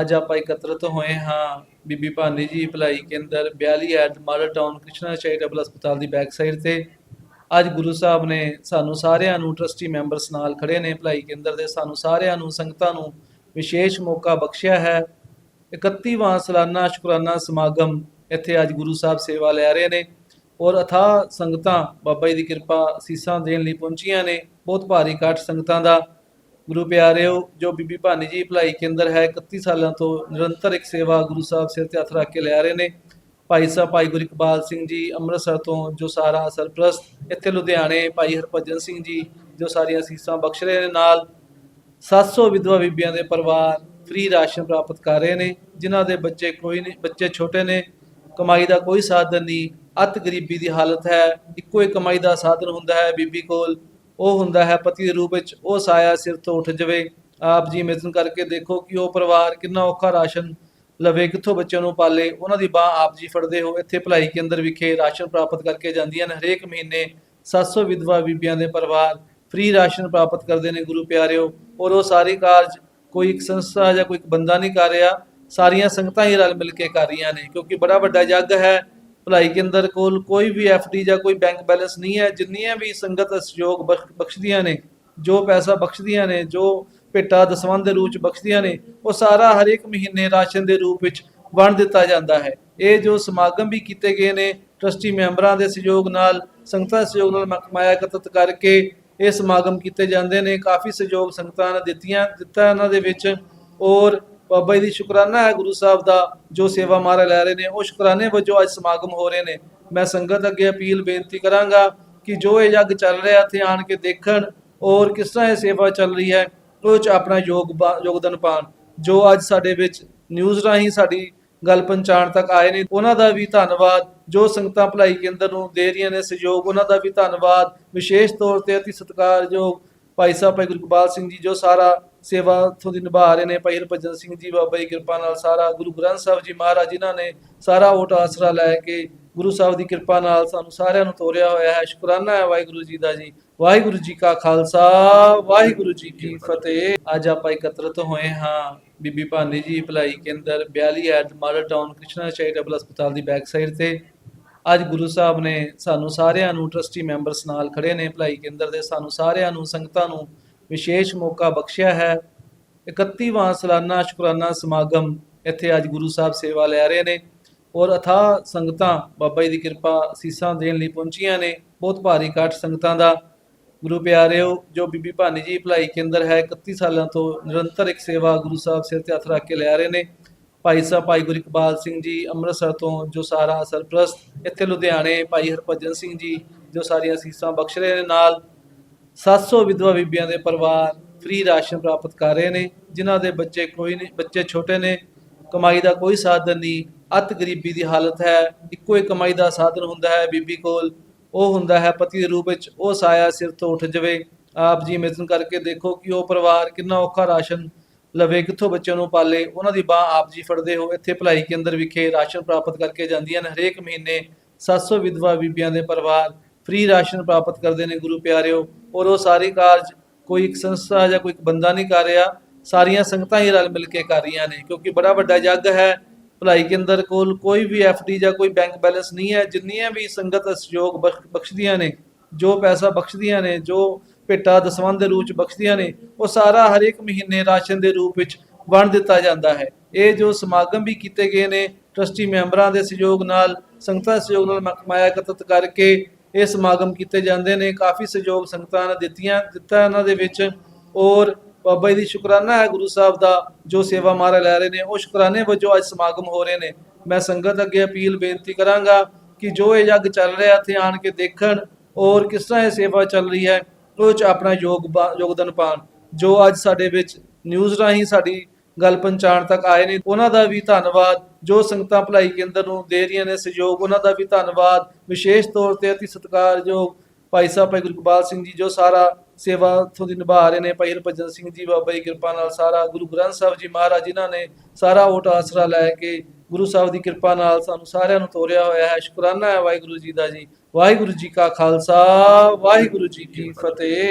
ਅੱਜ ਆਪਾਂ ਇਕੱਤਰਤ ਹੋਏ ਹਾਂ। Bibi Bhani ji, Bhalai Kendra 42 at Model Town, Krishna charitable ਹਸਪਤਾਲ ਦੀ ਬੈਕ ਸਾਈਡ ਤੇ। ਅੱਜ ਗੁਰੂ ਸਾਹਿਬ ਨੇ ਸਾਨੂੰ ਸਾਰਿਆਂ ਨੂੰ ਟਰਸਟੀ ਮੈਂਬਰਸ ਨਾਲ ਖੜੇ ਨੇ। ਭਲਾਈ ਕੇਂਦਰ ਦੇ ਸਾਨੂੰ ਸਾਰਿਆਂ ਨੂੰ, ਸੰਗਤਾਂ ਨੂੰ ਵਿਸ਼ੇਸ਼ ਮੌਕਾ ਬਖਸ਼ਿਆ ਹੈ। 31ਵਾਂ ਸਾਲਾਨਾ ਸ਼ੁਕਰਾਨਾ ਸਮਾਗਮ ਇੱਥੇ ਅੱਜ ਗੁਰੂ ਸਾਹਿਬ ਸੇਵਾ ਲੈ ਰਹੇ ਨੇ। ਔਰ ਅਥਾਹ ਸੰਗਤਾਂ ਬਾਬਾ ਜੀ ਦੀ ਕਿਰਪਾ ਸੀਸਾਂ ਦੇਣ ਲਈ ਪਹੁੰਚੀਆਂ ਨੇ। ਬਹੁਤ ਭਾਰੀ ਇਕੱਠ ਸੰਗਤਾਂ ਦਾ। ਗੁਰੂ ਪਿਆਰਿਓ, ਜੋ ਬੀਬੀ ਭਾਨੀ ਜੀ ਭਲਾਈ ਕੇਂਦਰ ਹੈ 31 ਸਾਲਾਂ ਤੋਂ ਨਿਰੰਤਰ ਇੱਕ ਸੇਵਾ ਗੁਰੂ ਸਾਹਿਬ ਸਿਰ ਤੇ ਹੱਥ ਰੱਖ ਕੇ ਲੈ ਰਹੇ ਨੇ। ਭਾਈ ਸਾਹਿਬ, ਭਾਈ ਗੁਰੂ ਇਕਬਾਲ ਸਿੰਘ ਜੀ ਅੰਮ੍ਰਿਤਸਰ ਤੋਂ, ਜੋ ਸਾਰਾ ਸਰਪ੍ਰਸਤ ਇੱਥੇ ਲੁਧਿਆਣੇ ਭਾਈ ਹਰਭਜਨ ਸਿੰਘ ਜੀ, ਜੋ ਸਾਰੀਆਂ ਸੀਸਾਂ ਬਖਸ਼ ਰਹੇ ਨੇ ਨਾਲ 700 ਵਿਧਵਾ ਬੀਬੀਆਂ ਦੇ ਪਰਿਵਾਰ ਫ੍ਰੀ ਰਾਸ਼ਨ ਪ੍ਰਾਪਤ ਕਰ ਰਹੇ ਨੇ, ਜਿਨ੍ਹਾਂ ਦੇ ਬੱਚੇ ਕੋਈ ਨਹੀਂ, ਬੱਚੇ ਛੋਟੇ ਨੇ, ਕਮਾਈ ਦਾ ਕੋਈ ਸਾਧਨ ਨਹੀਂ, ਅਤ ਗਰੀਬੀ ਦੀ ਹਾਲਤ ਹੈ, ਇੱਕੋ ਹੀ ਕਮਾਈ ਦਾ ਸਾਧਨ ਹੁੰਦਾ ਹੈ ਬੀਬੀ ਕੋਲ। ਉਹ ਹੁੰਦਾ ਹੈ ਪਤੀ ਦੇ ਰੂਪ ਵਿੱਚ, ਉਹ ਸਾਇਆ ਸਿਰ ਤੋਂ ਉੱਠ ਜਾਵੇ। ਆਪ ਜੀ ਮਿਲਨ ਕਰਕੇ ਦੇਖੋ ਕਿ ਉਹ ਪਰਿਵਾਰ ਕਿੰਨਾ ਔਖਾ ਰਾਸ਼ਨ ਲਵੇ, ਕਿੱਥੋਂ ਬੱਚਿਆਂ ਨੂੰ ਪਾਲੇ। ਉਹਨਾਂ ਦੀ ਬਾਹ ਆਪ ਜੀ ਫੜਦੇ ਹੋ। ਇੱਥੇ ਭਲਾਈ ਕੇਂਦਰ ਵਿਖੇ ਰਾਸ਼ਨ ਪ੍ਰਾਪਤ ਕਰਕੇ ਜਾਂਦੀਆਂ ਨੇ। ਹਰੇਕ ਮਹੀਨੇ 700 ਵਿਧਵਾ ਬੀਬੀਆਂ ਦੇ ਪਰਿਵਾਰ ਫ੍ਰੀ ਰਾਸ਼ਨ ਪ੍ਰਾਪਤ ਕਰਦੇ ਨੇ, ਗੁਰੂ ਪਿਆਰਿਓ। ਔਰ ਉਹ ਸਾਰੀ ਕਾਰਜ ਕੋਈ ਇੱਕ ਸੰਸਥਾ ਜਾਂ ਕੋਈ ਇੱਕ ਬੰਦਾ ਨਹੀਂ ਕਰ ਰਿਹਾ। ਸਾਰੀਆਂ ਸੰਗਤਾਂ ਹੀ ਰਲ ਮਿਲ ਕੇ ਕਰ ਰਹੀਆਂ ਨੇ, ਕਿਉਂਕਿ ਬੜਾ ਵੱਡਾ ਯੱਗ ਹੈ। ਭਲਾਈ ਕੇਂਦਰ ਕੋਲ ਕੋਈ ਵੀ ਡੀ ਜਾਂ ਕੋਈ ਬੈਂਕ ਬੈਲੈਂਸ ਨਹੀਂ ਹੈ, ਜਿੰਨੀਆਂ ਵੀ ਸੰਗਤ ਸਹਿਯੋਗ ਬਖਸ਼- ਬਖਸ਼ਦੀਆਂ ਨੇ, ਜੋ ਪੈਸਾ ਬਖਸ਼ਦੀਆਂ ਨੇ, ਜੋ ਭੇਟਾ ਦਸਵੰਧ ਦੇ ਰੂਪ ਚ ਬਖਸ਼ਦੀਆਂ ਨੇ, ਉਹ ਸਾਰਾ ਹਰੇਕ ਮਹੀਨੇ ਰਾਸ਼ਨ ਦੇ ਰੂਪ ਵਿੱਚ ਵੰਡ ਦਿੱਤਾ ਜਾਂਦਾ ਹੈ। ਇਹ ਜੋ ਸਮਾਗਮ ਵੀ ਕੀਤੇ ਗਏ ਨੇ, ਟਰਸਟੀ ਮੈਂਬਰਾਂ ਦੇ ਸਹਿਯੋਗ ਨਾਲ, ਸੰਗਤਾਂ ਸਹਿਯੋਗ ਨਾਲ ਮਕਮਾਇਆ ਇਕੱਤਰਤ ਕਰਕੇ ਇਹ ਸਮਾਗਮ ਕੀਤੇ ਜਾਂਦੇ ਨੇ। ਕਾਫੀ ਸਹਿਯੋਗ ਸੰਗਤਾਂ ਨੇ ਦਿੱਤੀਆਂ, ਦਿੱਤਾ ਇਹਨਾਂ ਦੇ ਵਿੱਚ ਔਰ ਬਾਬਾ ਜੀ ਦੀ ਸ਼ੁਕਰਾਨਾ ਹੈ ਗੁਰੂ ਸਾਹਿਬ ਦਾ, ਜੋ ਸੇਵਾ ਮਾਰਾ ਲੈ ਰਹੇ ਨੇ, ਉਹ ਸ਼ੁਕਰਾਨੇ ਵਜੋਂ ਅੱਜ ਸਮਾਗਮ ਹੋ ਰਹੇ ਨੇ। ਮੈਂ ਸੰਗਤ ਅੱਗੇ ਅਪੀਲ ਬੇਨਤੀ ਕਰਾਂਗਾ ਕਿ ਜੋ ਇਹ ਜੱਗ ਚੱਲ ਰਿਹਾ ਇੱਥੇ ਆਣ ਕੇ ਦੇਖਣ, ਔਰ ਕਿਸ ਤਰ੍ਹਾਂ ਇਹ ਸੇਵਾ ਚੱਲ ਰਹੀ ਹੈ, ਉਹ ਚ ਆਪਣਾ ਯੋਗ ਯੋਗਦਾਨ ਪਾਣ ਜੋ ਅੱਜ ਸਾਡੇ ਵਿੱਚ ਨਿਊਜ਼ ਰਾਹੀਂ ਸਾਡੀ ਗੱਲ ਪਹੁੰਚਾਣ ਤੱਕ ਆਏ ਨੇ, ਉਹਨਾਂ ਦਾ ਵੀ ਧੰਨਵਾਦ। ਜੋ ਸੰਗਤਾਂ ਭਲਾਈ ਕੇਂਦਰ ਨੂੰ ਦੇ ਰਹੀਆਂ ਨੇ ਸਹਿਯੋਗ, ਉਹਨਾਂ ਦਾ ਵੀ ਧੰਨਵਾਦ। ਵਿਸ਼ੇਸ਼ ਤੌਰ ਤੇ ਅਤੀ ਸਤਿਕਾਰਯੋਗ ਭਾਈ ਸਾਹਿਬ ਭਾਈ ਗੁਰਕਬਾਲ ਸਿੰਘ ਜੀ, ਜੋ ਸਾਰਾ ਸੇਵਾ ਉੱਥੋਂ ਦੀ ਨਿਭਾ ਰਹੇ ਨੇ ਭਾਈ ਹਰਭਜਨ ਸਿੰਘ ਜੀ, ਬਾਬਾ ਜੀ ਕਿਰਪਾ ਨਾਲ ਸਾਰਾ ਗੁਰੂ ਗ੍ਰੰਥ ਸਾਹਿਬ ਜੀ ਮਹਾਰਾਜ, ਜਿਨ੍ਹਾਂ ਨੇ ਸਾਰਾ ਓਟ ਆਸਰਾ ਲੈ ਕੇ ਗੁਰੂ ਸਾਹਿਬ ਦੀ ਕਿਰਪਾ ਨਾਲ ਸਾਨੂੰ ਸਾਰਿਆਂ ਨੂੰ ਤੋਰਿਆ ਹੋਇਆ ਹੈ। ਸ਼ੁਕਰਾਨਾ ਹੈ ਵਾਹਿਗੁਰੂ ਜੀ ਦਾ ਜੀ। ਵਾਹਿਗੁਰੂ ਜੀ ਕਾ ਖਾਲਸਾ, ਵਾਹਿਗੁਰੂ ਜੀ ਕੀ ਫਤਿਹ। ਅੱਜ ਆਪਾਂ ਇਕੱਤਰਤ ਹੋਏ ਹਾਂ Bibi Bhani ji, Bhalai Kendra 42 at Model Town, Krishna charitable ਹਸਪਤਾਲ ਦੀ ਬੈਕ ਸਾਈਡ ਤੇ। ਅੱਜ ਗੁਰੂ ਸਾਹਿਬ ਨੇ ਸਾਨੂੰ ਸਾਰਿਆਂ ਨੂੰ ਟਰਸਟੀ ਮੈਂਬਰਸ ਨਾਲ ਖੜੇ ਨੇ, ਭਲਾਈ ਕੇਂਦਰ ਦੇ ਸਾਨੂੰ ਸਾਰਿਆਂ ਨੂੰ, ਸੰਗਤਾਂ ਨੂੰ ਵਿਸ਼ੇਸ਼ ਮੌਕਾ ਬਖਸ਼ਿਆ ਹੈ। 31ਵਾਂ ਸਾਲਾਨਾ ਸ਼ੁਕਰਾਨਾ ਸਮਾਗਮ ਇੱਥੇ ਅੱਜ ਗੁਰੂ ਸਾਹਿਬ ਸੇਵਾ ਲੈ ਰਹੇ ਨੇ ਔਰ ਅਥਾਹ ਸੰਗਤਾਂ ਬਾਬਾ ਜੀ ਦੀ ਕਿਰਪਾ ਅਸੀਸਾਂ ਦੇਣ ਲਈ ਪਹੁੰਚੀਆਂ ਨੇ। ਬਹੁਤ ਭਾਰੀ ਇਕੱਠ ਸੰਗਤਾਂ ਦਾ। ਗੁਰੂ ਪਿਆਰਿਓ, ਜੋ ਬੀਬੀ ਭਾਨੀ ਜੀ ਭਲਾਈ ਕੇਂਦਰ ਹੈ 31 ਸਾਲਾਂ ਤੋਂ ਨਿਰੰਤਰ ਇੱਕ ਸੇਵਾ ਗੁਰੂ ਸਾਹਿਬ ਸਿਰ ਤੇ ਹੱਥ ਰੱਖ ਕੇ ਲੈ ਰਹੇ ਨੇ। ਭਾਈ ਸਾਹਿਬ, ਭਾਈ ਗੁਰੂ ਇਕਬਾਲ ਸਿੰਘ ਜੀ ਅੰਮ੍ਰਿਤਸਰ ਤੋਂ, ਜੋ ਸਾਰਾ ਸਰਪ੍ਰਸਤ ਇੱਥੇ ਲੁਧਿਆਣੇ, ਭਾਈ ਹਰਭਜਨ ਸਿੰਘ ਜੀ, ਜੋ ਸਾਰੀਆਂ ਅਸੀਸਾਂ ਬਖਸ਼ ਰਹੇ ਨੇ ਨਾਲ। 700 ਵਿਧਵਾ ਬੀਬੀਆਂ ਦੇ ਪਰਿਵਾਰ ਫ੍ਰੀ ਰਾਸ਼ਨ ਪ੍ਰਾਪਤ ਕਰ ਰਹੇ ਨੇ, ਜਿਨ੍ਹਾਂ ਦੇ ਬੱਚੇ ਕੋਈ ਨਹੀਂ, ਬੱਚੇ ਛੋਟੇ ਨੇ, ਕਮਾਈ ਦਾ ਕੋਈ ਸਾਧਨ ਨਹੀਂ, ਅਤ ਗਰੀਬੀ ਦੀ ਹਾਲਤ ਹੈ, ਇੱਕੋ ਹੀ ਕਮਾਈ ਦਾ ਸਾਧਨ ਹੁੰਦਾ ਹੈ ਬੀਬੀ ਕੋਲ, ਉਹ ਹੁੰਦਾ ਹੈ ਪਤੀ ਦੇ ਰੂਪ ਵਿੱਚ, ਉਹ ਸਾਇਆ ਸਿਰ ਤੋਂ ਉੱਠ ਜਾਵੇ। ਆਪ ਜੀ ਮਿਲਨ ਕਰਕੇ ਦੇਖੋ ਕਿ ਉਹ ਪਰਿਵਾਰ ਕਿੰਨਾ ਔਖਾ ਰਾਸ਼ਨ ਲਵੇ, ਕਿੱਥੋਂ ਬੱਚਿਆਂ ਨੂੰ ਪਾਲੇ, ਉਹਨਾਂ ਦੀ ਬਾਹ ਆਪ ਜੀ ਫੜਦੇ ਹੋ, ਇੱਥੇ ਭਲਾਈ ਕੇਂਦਰ ਵਿਖੇ ਰਾਸ਼ਨ ਪ੍ਰਾਪਤ ਕਰਕੇ ਜਾਂਦੀਆਂ ਨੇ, ਹਰੇਕ ਮਹੀਨੇ 700 ਵਿਧਵਾ ਬੀਬੀਆਂ ਦੇ ਪਰਿਵਾਰ ਫ੍ਰੀ ਰਾਸ਼ਨ ਪ੍ਰਾਪਤ ਕਰਦੇ ਨੇ ਗੁਰੂ ਪਿਆਰਿਓ, ਔਰ ਉਹ ਸਾਰੇ ਕਾਰਜ ਕੋਈ ਇੱਕ ਸੰਸਥਾ ਜਾਂ ਕੋਈ ਇੱਕ ਬੰਦਾ ਨਹੀਂ ਕਰ ਰਿਹਾ, ਸਾਰੀਆਂ ਸੰਗਤਾਂ ਹੀ ਰਲ ਮਿਲ ਕੇ ਕਰ ਰਹੀਆਂ ਨੇ, ਕਿਉਂਕਿ ਬੜਾ ਵੱਡਾ ਜੱਗ ਹੈ। ਭਲਾਈ ਕੇਂਦਰ ਕੋਲ ਕੋਈ ਵੀ ਡੀ ਜਾਂ ਕੋਈ ਬੈਂਕ ਬੈਲੈਂਸ ਨਹੀਂ ਹੈ, ਜਿੰਨੀਆਂ ਵੀ ਸੰਗਤ ਸਹਿਯੋਗ ਬਖਸ਼ਦੀਆਂ ਨੇ, ਜੋ ਪੈਸਾ ਬਖਸ਼ਦੀਆਂ ਨੇ, ਜੋ ਭੇਟਾ ਦਸਵੰਧ ਦੇ ਰੂਪ ਚ ਬਖਸ਼ਦੀਆਂ ਨੇ, ਉਹ ਸਾਰਾ ਹਰੇਕ ਮਹੀਨੇ ਰਾਸ਼ਨ ਦੇ ਰੂਪ ਵਿੱਚ ਵੰਡ ਦਿੱਤਾ ਜਾਂਦਾ ਹੈ। ਇਹ ਜੋ ਸਮਾਗਮ ਵੀ ਕੀਤੇ ਗਏ ਨੇ, ਟਰਸਟੀ ਮੈਂਬਰਾਂ ਦੇ ਸਹਿਯੋਗ ਨਾਲ, ਸੰਗਤਾਂ ਸਹਿਯੋਗ ਨਾਲ ਮਕਮਾਇਆ ਇਕੱਤਰਤ ਕਰਕੇ ਇਹ ਸਮਾਗਮ ਕੀਤੇ ਜਾਂਦੇ ਨੇ, ਕਾਫੀ ਸਹਿਯੋਗ ਸੰਗਤਾਂ ਨੇ ਦਿੱਤੀਆਂ, ਦਿੱਤਾ ਇਹਨਾਂ ਦੇ ਵਿੱਚ। ਔਰ ਬਾਬਾ ਜੀ ਦੀ ਸ਼ੁਕਰਾਨਾ ਹੈ ਗੁਰੂ ਸਾਹਿਬ ਦਾ, ਜੋ ਸੇਵਾ ਮਾਰਾ ਲੈ ਰਹੇ ਨੇ। ਉਹ ਸ਼ੁਕਰਾਨੇ ਵਜੋਂ ਅੱਜ ਸਮਾਗਮ ਹੋ ਰਹੇ ਨੇ। ਮੈਂ ਸੰਗਤ ਅੱਗੇ ਅਪੀਲ ਬੇਨਤੀ ਕਰਾਂਗਾ ਕਿ ਜੋ ਇਹ ਜੱਗ ਚੱਲ ਰਿਹਾ, ਇੱਥੇ ਆਣ ਕੇ ਦੇਖਣ ਔਰ ਕਿਸ ਤਰ੍ਹਾਂ ਇਹ ਸੇਵਾ ਚੱਲ ਰਹੀ ਹੈ ਉਹ ਚ ਆਪਣਾ ਯੋਗ ਯੋਗਦਾਨ ਪਾਣ ਜੋ ਅੱਜ ਸਾਡੇ ਵਿੱਚ ਨਿਊਜ਼ ਰਾਹੀਂ ਸਾਡੀ ਗੱਲ ਪਹੁੰਚਾਉਣ ਤੱਕ ਆਏ ਨੇ। ਉਹਨਾਂ ਦਾ ਵੀ ਧੰਨਵਾਦ। ਜੋ ਸੰਗਤਾਂ ਭਲਾਈ ਕੇਂਦਰ ਨੂੰ ਦੇ ਰਹੀਆਂ ਨੇ ਸਹਿਯੋਗ, ਉਹਨਾਂ ਦਾ ਵੀ ਧੰਨਵਾਦ। ਵਿਸ਼ੇਸ਼ ਤੌਰ ਤੇ ਅਤੀ ਸਤਿਕਾਰਯੋਗ ਭਾਈ ਸਾਹਿਬ, ਭਾਈ ਗੁਰਕਬਾਲ ਸਿੰਘ ਜੀ, ਜੋ ਸਾਰਾ ਸੇਵਾ ਉੱਥੋਂ ਦੀ ਨਿਭਾ ਰਹੇ ਨੇ। ਭਾਈ ਹਰਭਜਨ ਸਿੰਘ ਜੀ, ਬਾਬਾ ਜੀ ਕਿਰਪਾ ਨਾਲ ਸਾਰਾ ਗੁਰੂ ਗ੍ਰੰਥ ਸਾਹਿਬ ਜੀ ਮਹਾਰਾਜ, ਜਿਨ੍ਹਾਂ ਨੇ ਸਾਰਾ ਓਟ ਆਸਰਾ ਲੈ ਕੇ ਗੁਰੂ ਸਾਹਿਬ ਦੀ ਕਿਰਪਾ ਨਾਲ ਸਾਨੂੰ ਸਾਰਿਆਂ ਨੂੰ ਤੋਰਿਆ ਹੋਇਆ ਹੈ। ਸ਼ੁਕਰਾਨਾ ਹੈ ਵਾਹਿਗੁਰੂ ਜੀ ਦਾ ਜੀ। ਵਾਹਿਗੁਰੂ ਜੀ ਕਾ ਖਾਲਸਾ, ਵਾਹਿਗੁਰੂ ਜੀ ਕੀ ਫਤਿਹ।